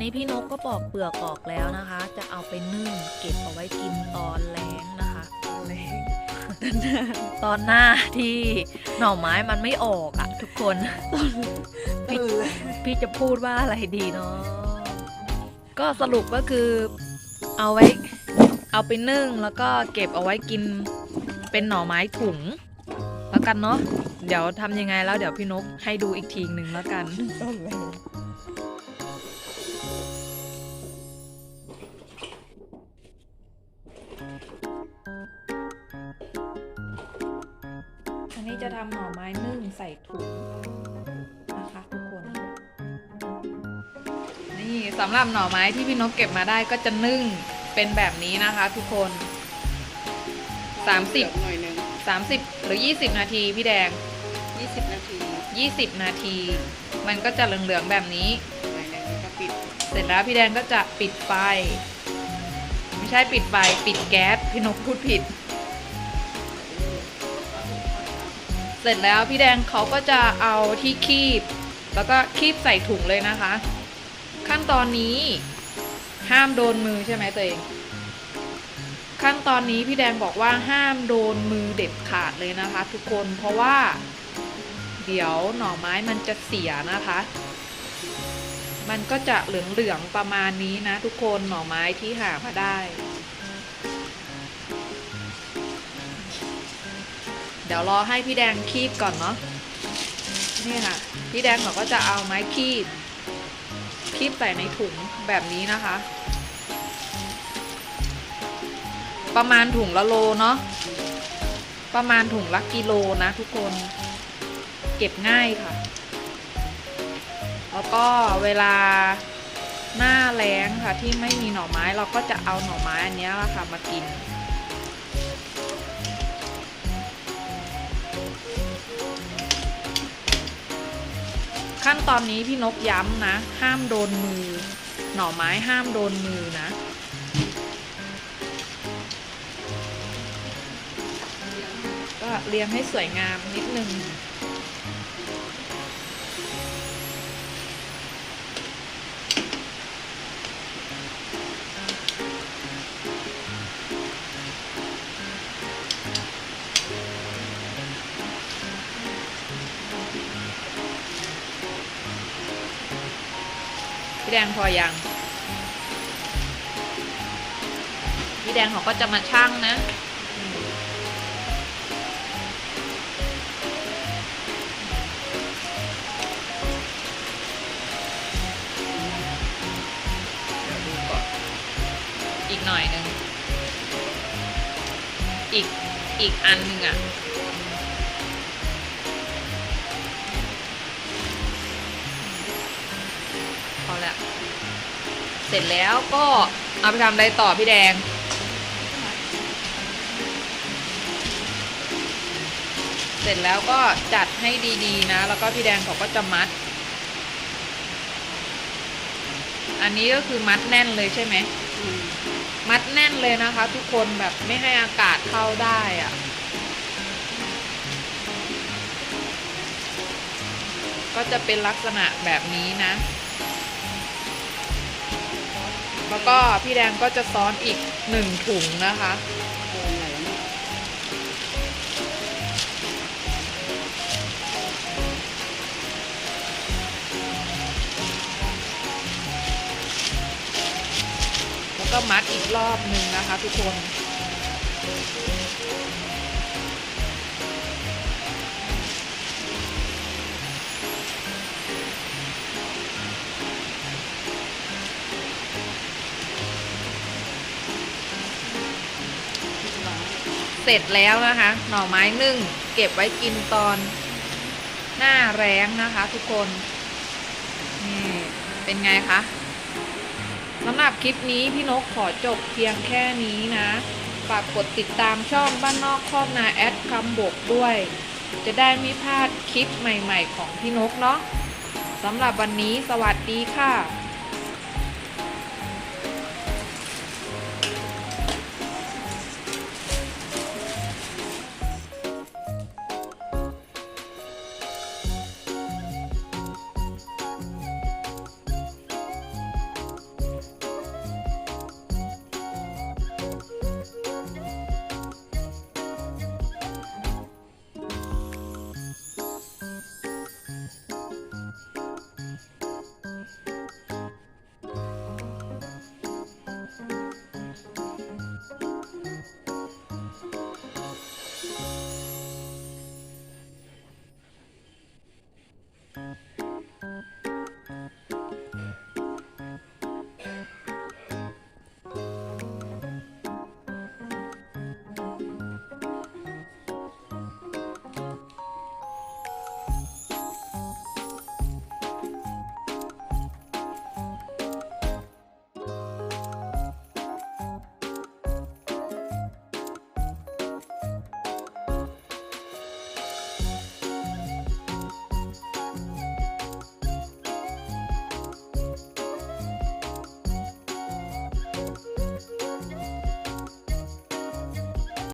นี้พี่นกก็ปอกเปลือกออกแล้วนะคะ จะเอาไปนึ่งเก็บเอาไว้กินตอนแล้งนะคะแรงตอนหน้าที่หน่อไม้มันไม่ออกอะทุกคนตื่นเลยพี่จะพูดว่าอะไรดีเนาะก็สรุปก็คือเอาไว้เอาไปนึ่งแล้วก็เก็บเอาไว้กินเป็นหน่อไม้ถุงแล้วกันเนาะเดี๋ยวทำยังไงแล้วเดี๋ยวพี่นกให้ดูอีกทีหนึ่งแล้วกัน จะทำหน่อไม้นึ่งใส่ถุงนะคะทุกคน นี่สำหรับหน่อไม้ที่พี่นกเก็บมาได้ก็จะนึ่งเป็นแบบนี้นะคะ ทุกคน 30หน่อยหนึง30 หรือ 20 นาทีพี่แดงยี่สิบนาที 20 นาที มันก็จะเหลืองๆแบบนี้หน่อยหนึงแล้วก็ปิดเสร็จแล้วพี่แดงก็จะปิดไฟ ไม่ใช่ปิดไฟ ปิดแก๊สพี่นกพูดผิด เสร็จแล้วพี่แดงเขาก็จะเอาที่คีบ แล้วก็คีบใส่ถุงเลยนะคะ ขั้นตอนนี้ห้ามโดนมือใช่ไหมตัวเอง ขั้นตอนนี้พี่แดงบอกว่าห้ามโดนมือเด็ดขาดเลยนะคะ ทุกคนเพราะว่า เดี๋ยวหน่อไม้มันจะเสียนะคะ มันก็จะเหลืองๆประมาณนี้นะ ทุกคนหน่อไม้ที่หามาได้ เดี๋ยวรอให้พี่แดงคีบก่อนเนาะนี่ค่ะ พี่แดงเขาก็จะเอาไม้คีบ คีบใส่ในถุงแบบนี้นะคะ ประมาณถุงละโลเนาะประมาณถุงละกิโลนะทุกคนเก็บง่ายค่ะ แล้วก็เวลาหน้าแล้งค่ะที่ไม่มีหน่อไม้เราก็จะเอาหน่อไม้อันนี้ละค่ะมากิน ขั้นตอนนี้พี่นกย้ำนะ ห้ามโดนมือ หน่อไม้ห้ามโดนมือนะก็เรียงให้สวยงามนิดนึง พี่แดงพอยังพี่แดงเขาก็จะมาชั่งนะอีกหน่อยหนึง อีก อีกอันหนึ่งอะ เสร็จแล้วก็เอาไปทำอะไรต่อพี่แดง เสร็จแล้วก็จัดให้ดีๆนะ แล้วก็พี่แดงเขาก็จะมัด อันนี้ก็คือมัดแน่นเลยใช่ไหมมมัดแน่นเลยนะคะ ทุกคนแบบไม่ให้อากาศเข้าได้อะก็จะเป็นลักษณะแบบนี้นะ แล้วก็พี่แดงก็จะซ้อนอีกหนึ่งถุงนะคะ แล้วก็มัดอีกรอบหนึ่งนะคะทุกคน เสร็จแล้วนะคะ หน่อไม้นึ่ง เก็บไว้กินตอนหน้าแรงนะคะ ทุกคนนี่เป็นไงคะสำหรับคลิปนี้พี่นกขอจบเพียงแค่นี้นะ ฝากกดติดตามช่องบ้านนอกครอกนาแอดคำบกด้วย จะได้ไม่พลาดคลิปใหม่ๆของพี่นกเนาะสำหรับวันนี้สวัสดีค่ะ